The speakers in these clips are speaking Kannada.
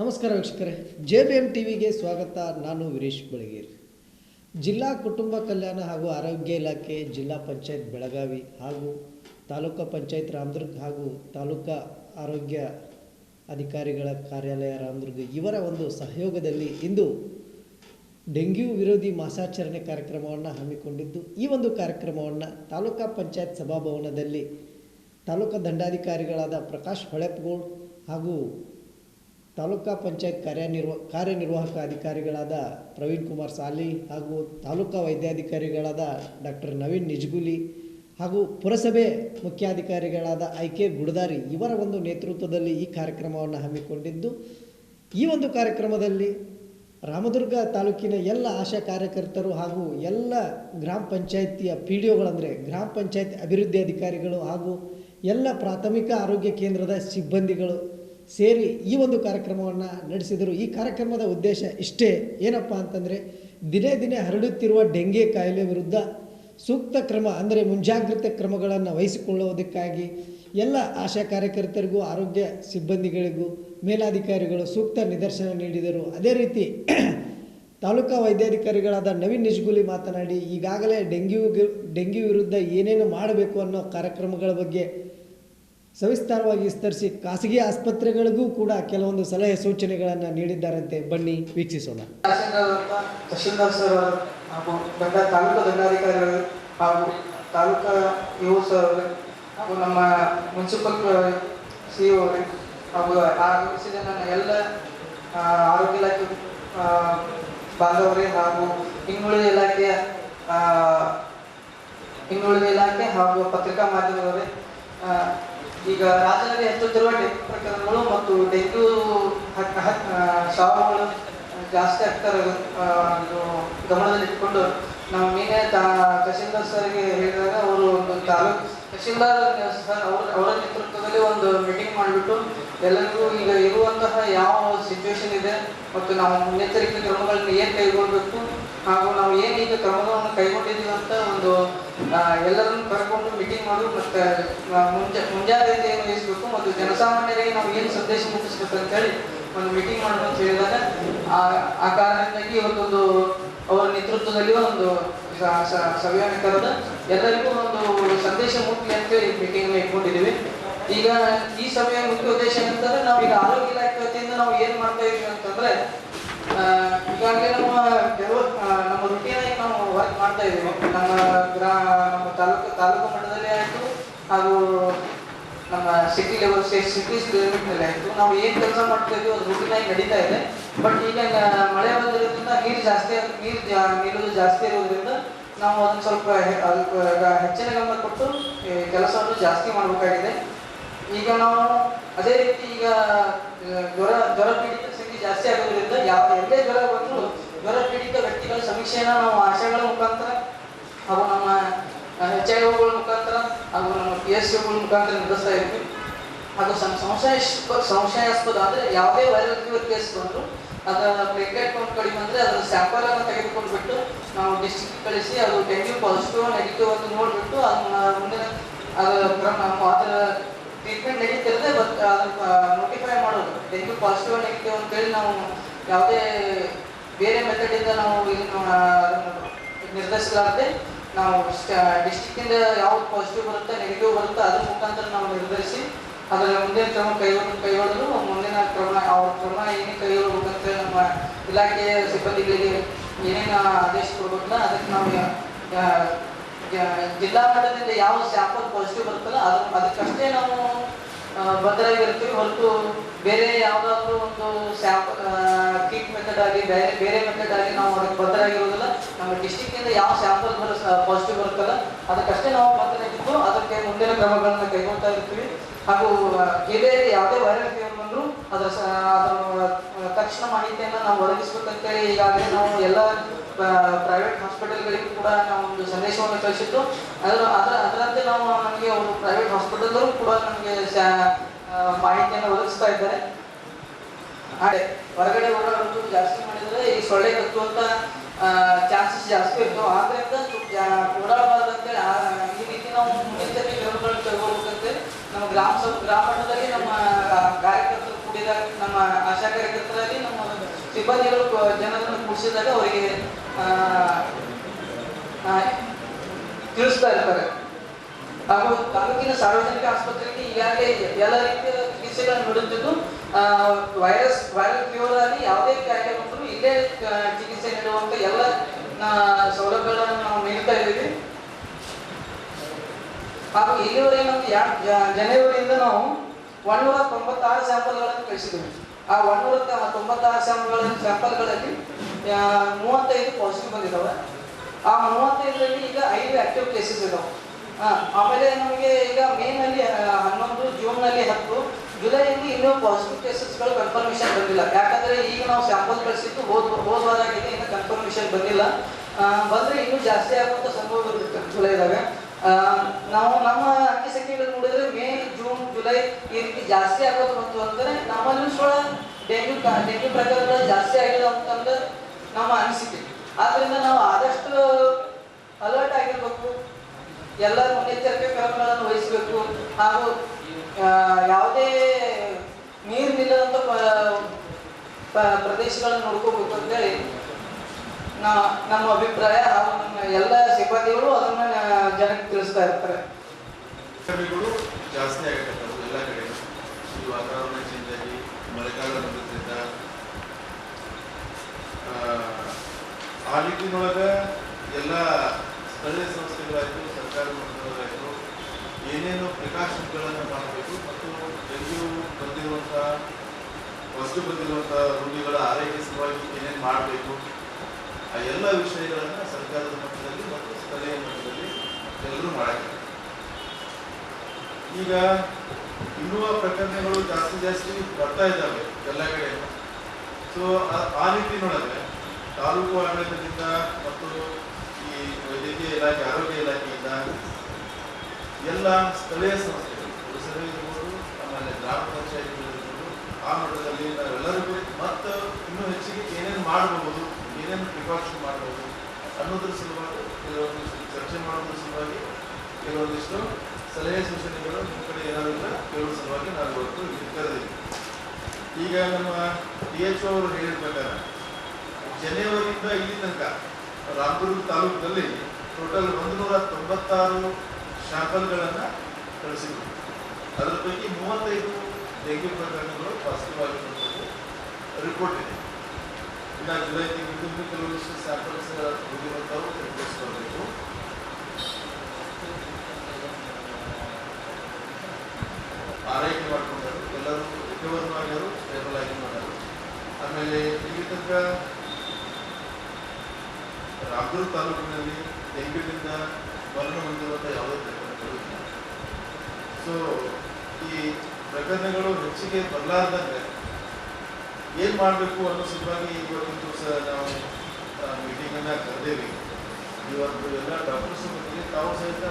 ನಮಸ್ಕಾರ ವೀಕ್ಷಕರೇ. ಜೆ ಬಿ ಎಂ ಟಿ ವಿಗೆ ಸ್ವಾಗತ. ನಾನು ವೀರೇಶ್ ಬೆಳಗೇರಿ ಜಿಲ್ಲಾ ಕುಟುಂಬ ಕಲ್ಯಾಣ ಹಾಗೂ ಆರೋಗ್ಯ ಇಲಾಖೆ, ಜಿಲ್ಲಾ ಪಂಚಾಯತ್ ಬೆಳಗಾವಿ ಹಾಗೂ ತಾಲೂಕಾ ಪಂಚಾಯತ್ ರಾಮದುರ್ಗ ಹಾಗೂ ತಾಲೂಕಾ ಆರೋಗ್ಯ ಅಧಿಕಾರಿಗಳ ಕಾರ್ಯಾಲಯ ರಾಮದುರ್ಗ ಇವರ ಒಂದು ಸಹಯೋಗದಲ್ಲಿ ಇಂದು ಡೆಂಗ್ಯೂ ವಿರೋಧಿ ಮಾಸಾಚರಣೆ ಕಾರ್ಯಕ್ರಮವನ್ನು ಹಮ್ಮಿಕೊಂಡಿದ್ದು, ಈ ಒಂದು ಕಾರ್ಯಕ್ರಮವನ್ನು ತಾಲೂಕಾ ಪಂಚಾಯತ್ ಸಭಾಭವನದಲ್ಲಿ ತಾಲೂಕಾ ದಂಡಾಧಿಕಾರಿಗಳಾದ ಪ್ರಕಾಶ್ ಹೊಳೆಪ್ಗೋಳ್ ಹಾಗೂ ತಾಲೂಕಾ ಪಂಚಾಯತ್ ಕಾರ್ಯನಿರ್ವ, ಕಾರ್ಯನಿರ್ವಾಹಕ ಅಧಿಕಾರಿಗಳಾದ ಪ್ರವೀಣ್ ಕುಮಾರ್ ಸಾಲಿ ಹಾಗೂ ತಾಲೂಕಾ ವೈದ್ಯಾಧಿಕಾರಿಗಳಾದ ಡಾಕ್ಟರ್ ನವೀನ್ ನಿಜ್ಗುಲಿ ಹಾಗೂ ಪುರಸಭೆ ಮುಖ್ಯಾಧಿಕಾರಿಗಳಾದ ಐ ಕೆ ಗುಡದಾರಿ ಇವರ ಒಂದು ನೇತೃತ್ವದಲ್ಲಿ ಈ ಕಾರ್ಯಕ್ರಮವನ್ನು ಹಮ್ಮಿಕೊಂಡಿದ್ದು, ಈ ಒಂದು ಕಾರ್ಯಕ್ರಮದಲ್ಲಿ ರಾಮದುರ್ಗ ತಾಲೂಕಿನ ಎಲ್ಲ ಆಶಾ ಕಾರ್ಯಕರ್ತರು ಹಾಗೂ ಎಲ್ಲ ಗ್ರಾಮ ಪಂಚಾಯತಿಯ ಪಿ ಡಿ ಒಗಳಂದರೆ ಗ್ರಾಮ ಪಂಚಾಯತ್ ಅಭಿವೃದ್ಧಿ ಅಧಿಕಾರಿಗಳು ಹಾಗೂ ಎಲ್ಲ ಪ್ರಾಥಮಿಕ ಆರೋಗ್ಯ ಕೇಂದ್ರದ ಸಿಬ್ಬಂದಿಗಳು ಸೇರಿ ಈ ಒಂದು ಕಾರ್ಯಕ್ರಮವನ್ನು ನಡೆಸಿದರು. ಈ ಕಾರ್ಯಕ್ರಮದ ಉದ್ದೇಶ ಇಷ್ಟೇ. ಏನಪ್ಪ ಅಂತಂದರೆ, ದಿನೇ ದಿನೇ ಹರಡುತ್ತಿರುವ ಡೆಂಗೆ ಕಾಯಿಲೆ ವಿರುದ್ಧ ಸೂಕ್ತ ಕ್ರಮ, ಅಂದರೆ ಮುಂಜಾಗ್ರತೆ ಕ್ರಮಗಳನ್ನು ವಹಿಸಿಕೊಳ್ಳುವುದಕ್ಕಾಗಿ ಎಲ್ಲ ಆಶಾ ಕಾರ್ಯಕರ್ತರಿಗೂ, ಆರೋಗ್ಯ ಸಿಬ್ಬಂದಿಗಳಿಗೂ, ಮೇಲಾಧಿಕಾರಿಗಳು ಸೂಕ್ತ ನಿದರ್ಶನ ನೀಡಿದರು. ಅದೇ ರೀತಿ ತಾಲೂಕಾ ವೈದ್ಯಾಧಿಕಾರಿಗಳಾದ ನವೀನ್ ನಿಜ್ಗುಲಿ ಮಾತನಾಡಿ, ಈಗಾಗಲೇ ಡೆಂಗ್ಯೂ ಡೆಂಗ್ಯೂ ವಿರುದ್ಧ ಏನೇನು ಮಾಡಬೇಕು ಅನ್ನೋ ಕಾರ್ಯಕ್ರಮಗಳ ಬಗ್ಗೆ ಸವಿಸ್ತಾರವಾಗಿ ವಿಸ್ತರಿಸಿ ಖಾಸಗಿ ಆಸ್ಪತ್ರೆಗಳಿಗೂ ಕೂಡ ಕೆಲವೊಂದು ಸಲಹೆ ಸೂಚನೆಗಳನ್ನು ನೀಡಿದ್ದಾರಂತೆ. ಬನ್ನಿ, ವೀಕ್ಷಿಸೋಣ. ತಹಶೀಲ್ದಾರ್ ಸರ್ ಹಾಗೂ ತಾಲೂಕು ದಂಡಾಧಿಕಾರಿಗಳು ಹಾಗೂ ತಾಲೂಕಾ ಯು ಸರ್ ಹಾಗೂ ನಮ್ಮ ಮುನ್ಸಿಪಲ್ ಸಿ ಅವರು ಹಾಗೂ ಆಗಮಿಸಿದ ನನ್ನ ಎಲ್ಲ ಆರೋಗ್ಯ ಇಲಾಖೆ ಬಾಂಧವರೇ ಹಾಗೂ ಇನ್ನುಳಿದ ಇಲಾಖೆಯ ಇನ್ನುಳಿದ ಇಲಾಖೆ ಹಾಗೂ ಪತ್ರಿಕಾ ಮಾಧ್ಯಮದವರೇ ಈಗ ರಾಜ್ಯದಲ್ಲಿ ಹೆಚ್ಚುತ್ತಿರುವ ಡೆಂಗ್ಯೂ ಪ್ರಕರಣಗಳು ಮತ್ತು ಡೆಂಗ್ಯೂ ಸಾವುಗಳು ಜಾಸ್ತಿ ಆಗ್ತಾರೆ ಗಮನದಲ್ಲಿಟ್ಟುಕೊಂಡು ನಾವು ನೀನೇ ತಾ- ತಹಶೀಲ್ದಾರ್ ಸರ್ಗೆ ಹೇಳಿದಾಗ ಅವರು ಒಂದು ತಾಲೂಕು ತಹಶೀಲ್ದಾರ್, ಸರ್, ಅವರ ಅವರ ನೇತೃತ್ವದಲ್ಲಿ ಒಂದು ಮೀಟಿಂಗ್ ಮಾಡಿಬಿಟ್ಟು ಎಲ್ಲರಿಗೂ ಈಗ ಇರುವಂತಹ ಯಾವ ಸಿಚುವೇಶನ್ ಇದೆ ಮತ್ತು ನಾವು ಮುನ್ನೆಚ್ಚರಿಕೆ ಕ್ರಮಗಳನ್ನು ಏನು ಕೈಗೊಳ್ಳಬೇಕು ಹಾಗೂ ನಾವು ಏನೀಗ ಕ್ರಮಗಳನ್ನು ಕೈಗೊಂಡಿದ್ದೀವಿ ಅಂತ ಒಂದು ಎಲ್ಲರನ್ನು ಕರ್ಕೊಂಡು ಮೀಟಿಂಗ್ ಮಾಡಿ ಮತ್ತೆ ಮುಂಜಾ ಮುಂಜಾ ಏನು ಮತ್ತು ಜನಸಾಮಾನ್ಯರಿಗೆ ನಾವು ಏನು ಸಂದೇಶ ಮುಟ್ಟಿಸ್ಬೇಕು ಅಂತೇಳಿ ಒಂದು ಮೀಟಿಂಗ್ ಮಾಡೋಣ ಅಂತ ಹೇಳಿದಾಗ, ಆ ಕಾರಣಕ್ಕಾಗಿ ಇವತ್ತೊಂದು ಅವರ ನೇತೃತ್ವದಲ್ಲಿ ಒಂದು ಸಭೆಯನ್ನು ಕರೆದು ಎಲ್ಲರಿಗೂ ಒಂದು ಸಂದೇಶ ಮುಟ್ಲಿ ಅಂತೇಳಿ ಮೀಟಿಂಗ್ ಇಟ್ಕೊಂಡಿದ್ದೀವಿ. ಈಗ ಈ ಸಭೆಯ ಮುಖ್ಯ ಉದ್ದೇಶ ಏನಂತಂದ್ರೆ, ನಾವು ಈಗ ಆರೋಗ್ಯ ಇಲಾಖೆ ವತಿಯಿಂದ ನಾವು ಏನ್ ಮಾಡ್ತಾ ಇದೀವಿ ಅಂತಂದ್ರೆ ಈಗಾಗಲೇ ನಮ್ಮ ಕೆಲವು ಆ, ನಮ್ಮ ರುಟೀನಾಗಿ ನಾವು ವರ್ಕ್ ಮಾಡ್ತಾ ಇದ್ದೀವಿ ನಮ್ಮ ಗ್ರಾ, ನಮ್ಮ ತಾಲೂಕು ತಾಲೂಕು ಮಟ್ಟದಲ್ಲಿ ಆಯಿತು. ಹಾಗೂ ನಮ್ಮ ಸಿಟಿ ಲೆವೆಲ್ ಸಿಟೀಸ್ ಲೆವೆಲ್ ಆಯಿತು. ನಾವು ಏನು ಕೆಲಸ ಮಾಡ್ತಾ ಇದ್ದೀವಿ ಅದು ಆಗಿ ನಡೀತಾ ಇದೆ. ಬಟ್ ಈಗ ಮಳೆ ಬಂದಿರೋದ್ರಿಂದ ನೀರು ಜಾಸ್ತಿ ನೀರು ನೀರು ಜಾಸ್ತಿ ಇರೋದ್ರಿಂದ ನಾವು ಅದನ್ನು ಸ್ವಲ್ಪ ಅದಕ್ಕೆ ಹೆಚ್ಚಿನ ಗಮನ ಕೊಟ್ಟು ಕೆಲಸವನ್ನು ಜಾಸ್ತಿ ಮಾಡಬೇಕಾಗಿದೆ. ಈಗ ನಾವು ಅದೇ ರೀತಿ ಈಗ ಜ್ವರ ಜ್ವರ ಪೀಡಿತ ಸ್ಥಿತಿ ಜಾಸ್ತಿ ಆಗೋದ್ರಿಂದ ಯಾವ, ಎಲ್ಲೇ ಜ್ವರ ಬಂದರೂ ಜ್ವರ ಪೀಡಿತ ವ್ಯಕ್ತಿಗಳ ಸಮೀಕ್ಷೆನ ನಾವು ಆಶಾಗಳ ಮುಖಾಂತರ ಹಾಗೂ ನಮ್ಮ ಎಚ್ ಐ ಒಗಳ ಮುಖಾಂತರ ಹಾಗೂ ನಮ್ಮ ಪಿ ಎಸ್ ಸಿಗಳ ಮುಖಾಂತರ ಇದ್ವಿ. ಅದು ಸಂ, ಸಂಶಯಾಸ್ಪ ಸಂಶಯಾಸ್ಪದ ಅಂದರೆ ಯಾವುದೇ ವೈರಲ್ ಫೀವರ್ ಕೇಸ್ ಬಂದರೂ ಅದರ ಪ್ಲೇಟ್ಲೆಟ್ ಕೌಂಟ್ ಕಡಿಮೆ ಅಂದರೆ ಅದರ ಸ್ಯಾಂಪಲ್ ಅನ್ನು ತೆಗೆದುಕೊಂಡು ಬಿಟ್ಟು ನಾವು ಡಿಸ್ಟ್ರಿಕ್ಟ್ ಕಳಿಸಿ ಅದು ಡೆಂಗ್ಯೂ ಪಾಸಿಟಿವ್ ನೆಗೆಟಿವ್ ಅಂತ ನೋಡಿಬಿಟ್ಟು ಅದನ್ನ ಮುಂದಿನ, ಅದರ ಕ್ರಮ ಅದರ ಟ್ರೀಟ್ಮೆಂಟ್ ನಡೀತಿರದೆ ಬಟ್ ಅದನ್ನು ನೋಟಿಫೈ ಮಾಡೋದು. ಡೆಂಗ್ಯೂ ಪಾಸಿಟಿವ್ ನೆಗೆಟಿವ್ ಅಂತೇಳಿ ನಾವು ಯಾವುದೇ ಬೇರೆ ಮೆಥಡಿಂದ ನಾವು ಏನು ನಿರ್ಧರಿಸಲಾರದೆ ನಾವು ಡಿಸ್ಟಿಕ್ಕಿಂದ ಯಾವ್ದು ಪಾಸಿಟಿವ್ ಬರುತ್ತೆ ನೆಗೆಟಿವ್ ಬರುತ್ತೆ, ಅದ್ರ ಮುಖಾಂತರ ನಾವು ನಿರ್ಧರಿಸಿ ಅದರ ಮುಂದಿನ ಕ್ರಮ ಕೈಗೊಳ್ಳು ಕೈಗೊಳ್ಳಲು ಮುಂದಿನ ಕ್ರಮ, ಅವ್ರ ಕ್ರಮ ಕೈ ಕೈಗೊಳ್ಳಬೇಕಂತ ನಮ್ಮ ಇಲಾಖೆಯ ಸಿಬ್ಬಂದಿಗಳಿಗೆ ಏನೇನು ಆದೇಶ ಕೊಡ್ಬೇಕಲ್ಲ, ಅದಕ್ಕೆ ನಾವು ಜಿಲ್ಲಾ ಮಟ್ಟದಿಂದ ಯಾವ ಸ್ಯಾಂಪಲ್ ಪಾಸಿಟಿವ್ ಬರುತ್ತಲ್ಲ ಅದ್ರ ಅದಕ್ಕಷ್ಟೇ ನಾವು ಬದ್ಧರಾಗಿರ್ತೀವಿ ಹೊರತು ಬೇರೆ ಯಾವುದಾದ್ರೂ ಒಂದು ಸ್ಯಾಂಪಲ್ ಆಗಿ ಬೇರೆ ಬೇರೆ ಆಗಿ ನಾವು ಅದಕ್ಕೆ ಬದ್ಧರಾಗಿರೋದಿಲ್ಲ ನಮ್ಮ ಡಿಸ್ಟಿಕ್ನಿಂದ ಯಾವ ಸ್ಯಾಂಪಲ್ ಬರೋ ಪಾಸಿಟಿವ್ ಬರುತ್ತಲ್ಲ, ಅದಕ್ಕಷ್ಟೇ ನಾವು ಬದ್ಧರಾಗಿದ್ದು ಅದಕ್ಕೆ ಮುಂದಿನ ಕ್ರಮಗಳನ್ನು ಕೈಗೊಳ್ತಾ ಇರ್ತೀವಿ. ಹಾಗೂ ಜಿಲ್ಲೆಯಲ್ಲಿ ಯಾವುದೇ ವೈರಲ್ ಫೀವರ್ ಬಂದರೂ ಅದರ ಅದರ ತಕ್ಷಣ ಮಾಹಿತಿಯನ್ನು ನಾವು ಒದಗಿಸ್ಬೇಕಂತೇಳಿ ಈಗಾಗಲೇ ನಾವು ಎಲ್ಲ ಪ್ರೈವೇಟ್ ಹಾಸ್ಪಿಟಲ್ಗಳಿಗೂ ಕೂಡ ನಾವು ಒಂದು ಸಂದೇಶವನ್ನು ಕಳಿಸಿದ್ದು. ಅದರ ಅದರ, ಅದರಂತೆ ನಾವು ನಮಗೆ ಒಂದು ಪ್ರೈವೇಟ್ ಹಾಸ್ಪಿಟಲ್ ಕೂಡ ನಮಗೆ ಮಾಹಿತಿಯನ್ನು ಒದಗಿಸ್ತಾ ಇದ್ದಾರೆ. ಹಾಗೆ ಹೊರಗಡೆ ಓಡಾಡೋದು ಜಾಸ್ತಿ ಮಾಡಿದ್ರೆ ಈ ಸೊಳ್ಳೆ ಕತ್ತುವಂತ ಚಾನ್ಸಸ್ ಜಾಸ್ತಿ ಇರ್ತವೆ. ಆದ್ರಿಂದ ಓಡಾಡಬಾರ್ದು ಅಂತೇಳಿ ಈ ರೀತಿ ನಾವು ಮುನ್ನೆಚ್ಚರಿಕೆ ಕ್ರಮಗಳನ್ನು ತಗೋಬೇಕಂತೇಳಿ ನಮ್ಮ ಗ್ರಾಮ ಗ್ರಾಮ ಮಟ್ಟದಲ್ಲಿ ನಮ್ಮ ಕಾರ್ಯಕರ್ತರು ಕೂಡಿದಾಗ, ನಮ್ಮ ಆಶಾ ಕಾರ್ಯಕರ್ತರಲ್ಲಿ ನಮ್ಮ ಸಿಬ್ಬಂದಿಗಳು ಜನರನ್ನು ಕೂಡಿಸಿದಾಗ ಅವರಿಗೆ ತಿಳಿಸ್ತಾ ಇರ್ತಾರೆ. ಹಾಗೂ ತಾಲೂಕಿನ ಸಾರ್ವಜನಿಕ ಆಸ್ಪತ್ರೆಗೆ ಈಗಾಗಲೇ ಎಲ್ಲ ರೀತಿಯ ಚಿಕಿತ್ಸೆಗಳನ್ನು ನೀಡುತ್ತಿದ್ದು ವೈರಸ್ ವೈರಲ್ ಫೀವರ್ ಆಗಿ ಯಾವುದೇ ಕಾಯಿಲೆ ಬಂದರೂ ಇಲ್ಲೇ ಚಿಕಿತ್ಸೆ ನೀಡುವಂಥ ಎಲ್ಲ ಸೌಲಭ್ಯಗಳನ್ನು ನಾವು ನೀಡ್ತಾ ಇದ್ದೀವಿ. ಹಾಗೂ ಇಲ್ಲಿವರೆಗೆ ನಮ್ಗೆ ಜನವರಿಯಿಂದ ನಾವು ಒಂದೂರ ತೊಂಬತ್ತಾರು ಸ್ಯಾಂಪಲ್ಗಳನ್ನು ಕಳಿಸಿದ್ದೀವಿ. ಆ ಒಂದೂರ ತೊಂಬತ್ತಾರು ಸ್ಯಾಂಪಲ್ ಸ್ಯಾಂಪಲ್ಗಳಲ್ಲಿ ಮೂವತ್ತೈದು ಪಾಸಿಟಿವ್ ಬಂದಿದ್ದಾವೆ. ಆ ಮೂವತ್ತೈದರಲ್ಲಿ ಈಗ ಐದು ಆಕ್ಟಿವ್ ಕೇಸಸ್ ಇದಾವೆ. ಆಮೇಲೆ ನಮಗೆ ಈಗ ಮೇನಲ್ಲಿ ಹನ್ನೊಂದು, ಜೂನ್ನಲ್ಲಿ ಹತ್ತು ಜುಲೈಯಲ್ಲಿ ಇನ್ನೂ ಪಾಸಿಟಿವ್ ಕೇಸಸ್ಗಳು ಕನ್ಫರ್ಮೇಷನ್ ಬಂದಿಲ್ಲ. ಯಾಕಂದ್ರೆ ಈಗ ನಾವು ಸ್ಯಾಂಪಲ್ ಕಳಿಸಿದ್ದು ಹೋದ್ ಹೋದ ವಾರ ಆಗಿದೆ, ಇನ್ನು ಕನ್ಫರ್ಮೇಷನ್ ಬಂದಿಲ್ಲ. ಬಂದರೆ ಇನ್ನೂ ಜಾಸ್ತಿ ಆಗುವಂತ ಸಂಭವ ಇರುತ್ತೆ ಜುಲೈದಾಗ. ನಾವು ನಮ್ಮ ಅಂಕಿ ಸಂಖ್ಯೆಗಳು ನೋಡಿದ್ರೆ ಮೇ, ಜೂನ್, ಜುಲೈ ಈ ರೀತಿ ಜಾಸ್ತಿ ಆಗೋದು ಬಂತು ಅಂದರೆ ನಮ್ಮಲ್ಲಿ ಕೂಡ ಡೆಂಗ್ಯೂ ಡೆಂಗ್ಯೂ ಪ್ರಕರಣಗಳು ಜಾಸ್ತಿ ಆಗಿದೆ ಅಂತಂದ್ರೆ ನಮ್ಮ ಅನಿಸಿಕೆ. ಆದ್ದರಿಂದ ನಾವು ಆದಷ್ಟು ಅಲರ್ಟ್ ಆಗಿರ್ಬೇಕು. ಎಲ್ಲ ಮುನ್ನೆಚ್ಚರಿಕೆ ಕ್ರಮಗಳನ್ನು ವಹಿಸಬೇಕು. ಹಾಗೂ ಯಾವುದೇ ನೀರು ನಿಲ್ಲದಂತ ಪ- ಪ- ಪ್ರದೇಶಗಳನ್ನು ನೋಡ್ಕೋಬೇಕು ಅಂತೇಳಿ ನಾ ನಮ್ಮ ಅಭಿಪ್ರಾಯ ಹಾಗೂ ನಮ್ಮ ಎಲ್ಲ ಸಿಬ್ಬಂದಿಗಳು ಅದನ್ನ ಜನಕ್ಕೆ ತಿಳಿಸ್ತಾ ಇರ್ತಾರೆ. ಜಾಸ್ತಿ ಆಗಕತ್ತವು ಎಲ್ಲ ಕಡೆ. ಈ ವಾತಾವರಣ ಚೇಂಜ್ ಮಳೆಗಾಲ ಆ, ನಿಟ್ಟಿನೊಳಗೆ ಎಲ್ಲ ಸ್ಥಳೀಯ ಸಂಸ್ಥೆಗಳಾಯಿತು ಸರ್ಕಾರಿ ಮಂಡಳಗಳಾಯಿತು ಏನೇನು ಪ್ರಿಕಾಷನ್ಗಳನ್ನು ಮಾಡಬೇಕು ಮತ್ತು ಎಲ್ಲಿಯೂ ಬಂದಿರುವಂಥ ವಸ್ತು ಬಂದಿರುವಂತಹ ರೋಗಿಗಳ ಆರೈಕೆ ಸಲುವಾಗಿ ಏನೇನು ಮಾಡಬೇಕು, ಆ ಎಲ್ಲ ವಿಷಯಗಳನ್ನು ಸರ್ಕಾರದ ಮಟ್ಟದಲ್ಲಿ ಮತ್ತು ಸ್ಥಳೀಯ ಮಟ್ಟದಲ್ಲಿ ಎಲ್ಲರೂ ಮಾಡಬೇಕು. ಈಗ ಇನ್ನೂ ಪ್ರಕರಣಗಳು ಜಾಸ್ತಿ ಜಾಸ್ತಿ ಬರ್ತಾ ಇದ್ದಾವೆ ಎಲ್ಲ ಕಡೆ ಸೊ ಆ ನಿಟ್ಟಿನೊಳಗೆ ತಾಲೂಕು ಆಡಳಿತದಿಂದ ಮತ್ತು ಈ ವೈದ್ಯಕೀಯ ಇಲಾಖೆ, ಆರೋಗ್ಯ ಇಲಾಖೆಯಿಂದ ಎಲ್ಲ ಸ್ಥಳೀಯ ಸಂಸ್ಥೆಗಳು, ಪುರಸಭೆ ಇರ್ಬೋದು ಆಮೇಲೆ ಗ್ರಾಮ ಪಂಚಾಯತ್ಗಳಿರ್ಬೋದು ಆ ಮಟ್ಟದಲ್ಲಿ ನಾವೆಲ್ಲರಿಗೂ ಮತ್ತು ಇನ್ನೂ ಹೆಚ್ಚಿಗೆ ಏನೇನು ಮಾಡಬಹುದು ಏನೇನು ಪ್ರಿಕಾಷನ್ ಮಾಡಬಹುದು ಅನ್ನೋದ್ರ ಸಲುವಾಗಿ ಕೆಲವೊಂದಿಷ್ಟು ಚರ್ಚೆ ಮಾಡೋದ್ರ ಸಲುವಾಗಿ ಕೆಲವೊಂದಿಷ್ಟು ಸಲಹೆ ಸೂಚನೆಗಳು ನಿಮ್ಮ ಕಡೆ ಏನಾದರೂ ಕೇಳೋ ಸಲುವಾಗಿ ನಾನು ಇವತ್ತು ಈಗ ನಮ್ಮ ಡಿ ಎಚ್ ಅವರು ಹೇಳಿದ ಪ್ರಕಾರ, ಜನವರಿಯಿಂದ ಇಲ್ಲಿ ತನಕ ರಾಮದುರ್ಗ ತಾಲೂಕಿನಲ್ಲಿ ಟೋಟಲ್ ಒಂದು ನೂರ ತೊಂಬತ್ತಾರು ಶಾಂಪಲ್ಗಳನ್ನು ಕಳಿಸಿದ್ರು. ಅದರ ಪೈಕಿ ಮೂವತ್ತೈದು ಡೆಂಗ್ಯೂ ಪ್ರಕರಣಗಳು ಪಾಸಿಟಿವ್ ರಿಪೋರ್ಟ್ ಇದೆ. ಇನ್ನು ಜುಲೈ ತಿಂಗಳಿಂದ ಕೆಲವೊಂದಿಷ್ಟು ಸ್ಯಾಂಪಲ್ಸ್ ಹೋಗಿರುವಂಥವು ಬರಬೇಕು ಆರೈಕೆ ಮಾಡ್ಕೊಂಡರು. ಎಲ್ಲರೂ ರಿಕವರ್ ಮಾಡ್ಯಾರು ಸ್ಟೇಬಲ್ ಆಗಿ ಮಾಡ್ಯಾರು ಆಮೇಲೆ ಇಲ್ಲಿ ತನಕ ರಾಮದುರ್ಗ ತಾಲೂಕಿನಲ್ಲಿ ಡೆಂಗ್ಯೂನಿಂದ ಮರಣ ಹೊಂದಿರುವಂಥ ಯಾವುದೇ ಪ್ರಕರಣಗಳು ಇಲ್ಲ. ಸೊ ಈ ಪ್ರಕರಣಗಳು ಹೆಚ್ಚಿಗೆ ಬರಲಾರ್ದಂಗೆ ಏನು ಮಾಡಬೇಕು ಅನ್ನೋ ಸಲುವಾಗಿ ಇವತ್ತು ದಿವಸ ನಾವು ಮೀಟಿಂಗನ್ನು ಕರೆದೇವಿ. ಇವತ್ತು ಎಲ್ಲ ಡಾಕ್ಟರ್ಸ್ ಬಗ್ಗೆ ತಾವು ಸಹಿತ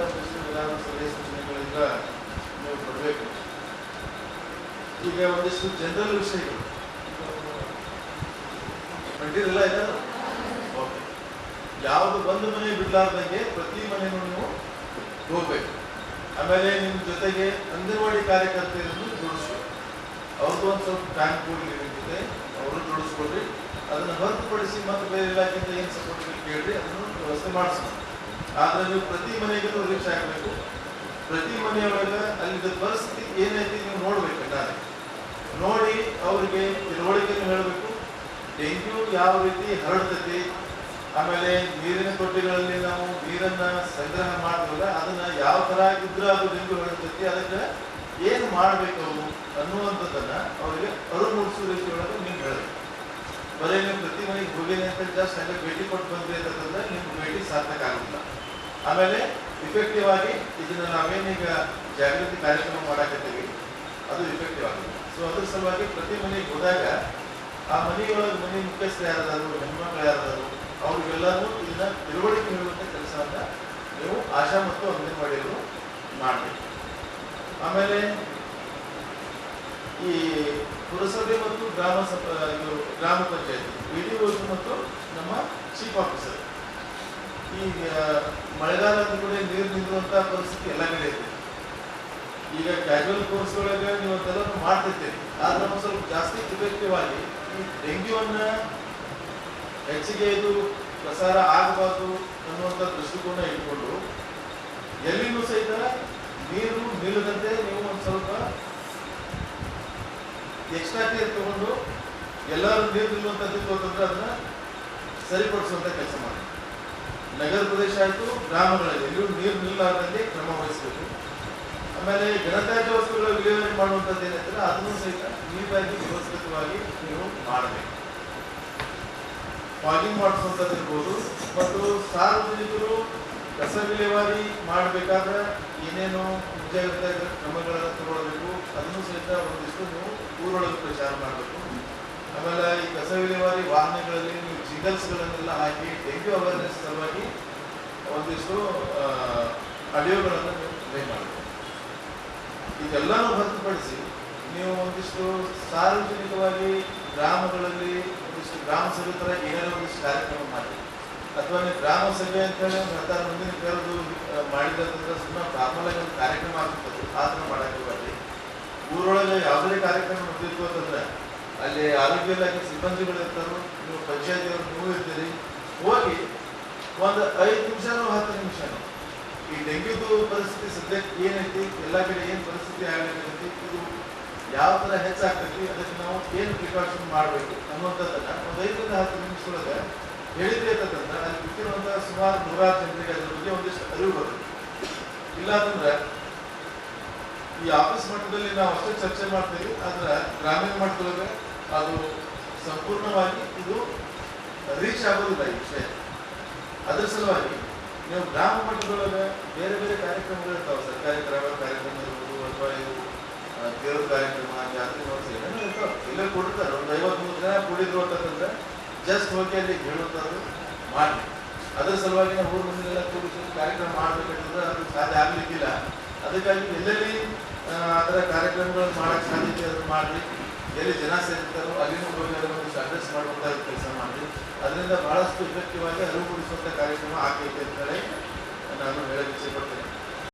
ಏನಾದರೂ ಸಲಹೆ ಸೂಚನೆಗಳಿಂದ ನೀವು ಕೊಡಬೇಕು ಈಗ ಒಂದಿಷ್ಟು ಜನರಲ್ ವಿಷಯಗಳು. ಕಂಡಿರಲ್ಲ ಇದ್ದಾರೆ ಓಕೆ ಯಾವುದು ಒಂದು ಮನೆ ಬಿಡಲಾರ್ದಂಗೆ ಪ್ರತಿ ಮನೆಯೂ ನೀವು ಹೋಗ್ಬೇಕು ಆಮೇಲೆ ನಿಮ್ಮ ಜೊತೆಗೆ ಅಂಗನವಾಡಿ ಕಾರ್ಯಕರ್ತೆಯರನ್ನು ಜೋಡಿಸ್ಬೇಕು ಅವ್ರದ್ದು ಒಂದು ಸ್ವಲ್ಪ ಟೈಮ್ ಕೂಡ ಜೊತೆ ಅವರು ಜೋಡಿಸ್ಕೊಡ್ರಿ ಅದನ್ನು ಹೊರತುಪಡಿಸಿ ಮತ್ತೆ ಬೇರೆ ಇಲಾಖೆಯಿಂದ ಏನು ಸಪೋರ್ಟ್ ಕೇಳಿ ಅದನ್ನು ವ್ಯವಸ್ಥೆ ಮಾಡಿಸೋಣ ಆದರೆ ನೀವು ಪ್ರತಿ ಮನೆಗೂ ರೀಚ್ ಆಗಬೇಕು. ಪ್ರತಿ ಮನೆಯೊಳಗೆ ಅಲ್ಲಿದ್ದ ಪರಿಸ್ಥಿತಿ ಏನೈತಿ ನೀವು ನೋಡ್ಬೇಕು ನಾನು ನೋಡಿ ಅವರಿಗೆ ತಿಳುವಳಿಕೆಯನ್ನು ಹೇಳಬೇಕು. ಡೆಂಗ್ಯೂ ಯಾವ ರೀತಿ ಹರಡ್ತೈತಿ, ಆಮೇಲೆ ನೀರಿನ ತೊಟ್ಟಿಗಳಲ್ಲಿ ನಾವು ನೀರನ್ನು ಸಂಗ್ರಹ ಮಾಡ್ತೀವಲ್ಲ, ಅದನ್ನು ಯಾವ ಥರ ಇದ್ರೆ ಅದು ಡೆಂಗ್ಯೂ ಹರಡ್ತೈತಿ, ಅದಕ್ಕೆ ಏನು ಮಾಡಬೇಕು ಅನ್ನುವಂಥದ್ದನ್ನ ಅವರಿಗೆ ಅರು ಮೂಡಿಸುವ ರೀತಿಯೊಳಗೆ ನೀವು ಹೇಳಬೇಕು ಬರೀ ನೀವು ಪ್ರತಿ ಮನೆಗೆ ಹೋಗೇನೆ ಅಂತ ಜಾಸ್ತಿ ಹಂಗೆ ಭೇಟಿ ಕೊಟ್ಟು ಬಂದ್ರಿ ಅಂತಂದ್ರೆ ನಿಮ್ಗೆ ಭೇಟಿ ಸಾರ್ಥಕ ಆಗುತ್ತ ಆಮೇಲೆ ಇಫೆಕ್ಟಿವ್ ಆಗಿ ಇದನ್ನ ನಾವೇನೀಗ ಜಾಗೃತಿ ಕಾರ್ಯಕ್ರಮ ಮಾಡಾಕತ್ತೀವಿ, ಅದು ಇಫೆಕ್ಟಿವ್ ಆಗುತ್ತೆ ಸೊ ಅದ್ರ ಸಲುವಾಗಿ ಪ್ರತಿ ಮನೆಗೆ ಹೋದಾಗ ಆ ಮನೆಯೊಳಗೆ ಮನೆ ಮುಖ್ಯಸ್ಥರು ಯಾರಾದರೂ, ಹೆಣ್ಮಕ್ಳು ಯಾರಾದರು ಅವ್ರಿಗೆಲ್ಲರೂ ಇದನ್ನ ತಿಳುವಳಿಕೆ ನೀಡುವಂಥ ಕೆಲಸವನ್ನ ನೀವು ಆಶಾ ಮತ್ತು ಅಂಗನವಾಡಿಯವರು ಮಾಡಬೇಕು. ಆಮೇಲೆ ಈ ಪುರಸಭೆ ಮತ್ತು ಗ್ರಾಮ ಇದು ಗ್ರಾಮ ಪಂಚಾಯತಿ ಬಿ ಡಿ ಮತ್ತು ನಮ್ಮ ಚೀಫ್ ಆಫೀಸರ್ ಈ ಮಳೆಗಾಲದ ಕೂಡ ನೀರು ನಿಲ್ಲುವಂಥ ಪರಿಸ್ಥಿತಿ ಎಲ್ಲ ಕಡೆ ಇದೆ. ಈಗ ಕ್ಯಾಶುವಲ್ ಕೋರ್ಸ್ಗಳಿಗೆ ನೀವು ಅದೆಲ್ಲ ಮಾಡ್ತಿರ್ತೀರಿ. ಆದ್ರೆ ಒಂದು ಸ್ವಲ್ಪ ಜಾಸ್ತಿ ಇಫೆಕ್ಟಿವ್ ಈ ಡೆಂಗ್ಯೂವನ್ನ ಹೆಚ್ಚಿಗೆ ಇದು ಪ್ರಸಾರ ಆಗಬಾರ್ದು ಅನ್ನುವಂಥ ದೃಷ್ಟಿಕೋನ ಇಟ್ಕೊಂಡು ಎಲ್ಲಿಗೂ ಸಹಿತ ನೀರು ನಿಲ್ಲದಂತೆ ನೀವು ಒಂದು ಸ್ವಲ್ಪ ಎಕ್ಸ್ಟ್ರಾ ಕೇರ್ ತಗೊಂಡು ಎಲ್ಲರೂ ನೀರು ನಿಲ್ಲುವಂಥದ್ದು ಅಂತಂದ್ರೆ ಅದನ್ನ ಸರಿಪಡಿಸುವಂಥ ಕೆಲಸ ಮಾಡಿ. ನಗರ ಪ್ರದೇಶ ಆಯಿತು, ಗ್ರಾಮಗಳಲ್ಲಿ ಎಲ್ಲರೂ ನೀರು ನಿಲ್ಲಾರ್ದಂಗೆ ಕ್ರಮ ವಹಿಸಬೇಕು. ಆಮೇಲೆ ಘನತ್ಯಾಜ್ಯ ವಸ್ತುಗಳ ವಿಲೇವಾರಿ ಮಾಡುವಂಥದ್ದು ಏನಂದ್ರೆ ಅದನ್ನು ಸಹಿತ ನೀಟಾಗಿ ವ್ಯವಸ್ಥಿತವಾಗಿ ನೀವು ಮಾಡಬೇಕು. ಫಾಗಿಂಗ್ ಮಾಡಿಸುವಂಥದ್ದು ಇರ್ಬೋದು, ಮತ್ತು ಸಾರ್ವಜನಿಕರು ಕಸ ವಿಲೇವಾರಿ ಮಾಡಬೇಕಾದ್ರೆ ಏನೇನು ಮುಂಜಾಗ್ರತಾ ಕ್ರಮಗಳನ್ನು ತಗೊಳ್ಬೇಕು. ಅದನ್ನು ಸಹಿತ ಒಂದಿಷ್ಟು ನೀವು ಊರೊಳಗೆ ಪ್ರಚಾರ ಮಾಡಬೇಕು. ಆಮೇಲೆ ಈ ಕಸ ವಿಲೇವಾರಿ ವಾಹನಗಳಲ್ಲಿ ನೀವು ಜಿಂಗಲ್ಸ್ಗಳನ್ನೆಲ್ಲ ಹಾಕಿ, ಡೆಂಗ್ಯೂ ಅವೇರ್ನೆಸ್ ಸಲುವಾಗಿ ಒಂದಿಷ್ಟು ಆಡಿಯೋಗಳನ್ನು ನೀವು ಪ್ಲೇ ಮಾಡಬೇಕು. ಇದೆಲ್ಲನೂ ಹೊರತುಪಡಿಸಿ ನೀವು ಒಂದಿಷ್ಟು ಸಾರ್ವಜನಿಕವಾಗಿ ಗ್ರಾಮಗಳಲ್ಲಿ ಒಂದಿಷ್ಟು ಗ್ರಾಮ ಸಭೆ ಥರ ಒಂದು ಒಂದಿಷ್ಟು ಕಾರ್ಯಕ್ರಮ ಮಾಡಿ. ಅಥವಾ ನೀವು ಗ್ರಾಮ ಸಭೆ ಅಂತ ಹೇಳಿ ಒಂದು ಮಂದಿನ ಕರೆದು ಮಾಡಿದಂತಂದ್ರೆ ಸುಮ್ಮನೆ ನಾರ್ಮಲ್ ಆಗಿ ಒಂದು ಕಾರ್ಯಕ್ರಮ ಆಗ್ತದೆ ಆ ಮಾಡಕ್ಕೆ ಹೋಗ್ಬೇಡಿ ಊರೊಳಗೆ ಯಾವುದೇ ಕಾರ್ಯಕ್ರಮ ನಡೆದಿತ್ತು ಅಂತಂದ್ರೆ, ಅಲ್ಲಿ ಆರೋಗ್ಯ ಇಲಾಖೆ ಸಿಬ್ಬಂದಿಗಳು ಇರ್ತಾರೆ, ನೀವು ಪಂಚಾಯತಿಯವರು ನೀವು ಇರ್ತೀರಿ ಹೋಗಿ ಒಂದು ಐದು ನಿಮಿಷನೋ ಹತ್ತು ನಿಮಿಷನೋ, ಈ ಡೆಂಗ್ಯೂದು ಪರಿಸ್ಥಿತಿ ಸದ್ಯಕ್ಕೆ ಏನೈತಿ, ಎಲ್ಲ ಕಡೆ ಏನು ಪರಿಸ್ಥಿತಿ ಆಗಲಿಕ್ಕೆ ಇದು ಯಾವ ಥರ ಹೆಚ್ಚಾಗ್ತೈತಿ, ಅದಕ್ಕೆ ನಾವು ಏನು ಪ್ರಿಕಾಷನ್ ಮಾಡಬೇಕು ಅನ್ನುವಂಥದ್ದನ್ನು ಒಂದು ಐದರಿಂದ ಹತ್ತು ನಿಮಿಷದೊಳಗೆ ಹೇಳಿದ್ರೆ ಅಂತಂದ್ರೆ ಅಲ್ಲಿ ಬಿಟ್ಟಿರುವಂಥ ಸುಮಾರು ನೂರಾರು ಜನರಿಗೆ ಅದ್ರ ಬಗ್ಗೆ ಒಂದಿಷ್ಟು ಅರಿವು ಬರುತ್ತೆ. ಇಲ್ಲ ಅಂತಂದ್ರೆ ಈ ಆಫೀಸ್ ಮಟ್ಟದಲ್ಲಿ ನಾವು ಅಷ್ಟೇ ಚರ್ಚೆ ಮಾಡ್ತೀವಿ, ಆದ್ರೆ ಗ್ರಾಮೀಣ ಮಟ್ಟದೊಳಗೆ ಅದು ಸಂಪೂರ್ಣವಾಗಿ ಇದು ರೀಚ್ ಆಗೋದಿಲ್ಲ ಈ ವಿಷಯ. ಅದರ ಸಲುವಾಗಿ ನೀವು ಗ್ರಾಮ ಮಟ್ಟದೊಳಗೆ ಬೇರೆ ಬೇರೆ ಕಾರ್ಯಕ್ರಮಗಳು ಇರ್ತಾವೆ, ಸರ್ಕಾರಿ ಗ್ರಾಮ ಕಾರ್ಯಕ್ರಮ ಇರ್ಬೋದು, ಅಥವಾ ಇವು ದೇವ್ರ ಕಾರ್ಯಕ್ರಮ, ಜಾತ್ರೆ ಮಹೋತ್ಸವ ಏನೇನೋ ಇರ್ತಾವೆ. ಇಲ್ಲೇ ಕೊಡ್ತಾರೆ ಒಂದು ಐವತ್ಮೂರು ಜನ ಕೂಡಿದ್ರು ಅಂತಂದ್ರೆ ಜಸ್ಟ್ ಹೋಗಿ ಅಲ್ಲಿ ಹೇಳುವಂಥದ್ದು ಮಾಡಿ ಅದರ ಸಲುವಾಗಿ ನಾವು ಊರು ಮಂದಿರೆಲ್ಲ ಕೂಡಿಸಿ ಕಾರ್ಯಕ್ರಮ ಮಾಡಬೇಕಂತಂದ್ರೆ ಅದು ಸಾಧ್ಯ ಆಗಲಿಕ್ಕಿಲ್ಲ. ಅದಕ್ಕಾಗಿ ಎಲ್ಲೆಲ್ಲಿ ಅದರ ಕಾರ್ಯಕ್ರಮಗಳನ್ನು ಮಾಡೋಕ್ಕೆ ಸಾಧ್ಯತೆ ಅದನ್ನು ಮಾಡಿ ಎಲ್ಲಿ ಜನ ಸೇರಿರ್ತಾರೋ ಅಲ್ಲಿನೂ ಹೋಗಿ ಅದನ್ನು ಒಂದಿಷ್ಟು ಅಡ್ರೆಸ್ ಮಾಡುವಂಥ ಕೆಲಸ ಮಾಡಿ ಅದರಿಂದ ಭಾಳಷ್ಟು ಇಫೆಕ್ಟಿವ್ ಆಗಿ ಅರಿವು ಮೂಡಿಸುವಂಥ ಕಾರ್ಯಕ್ರಮ ಆಗಬೇಕು ಅಂತೇಳಿ ನಾನು ಹೇಳಕ್ಕೆ ಇಚ್ಛೆಪಡ್ತೇನೆ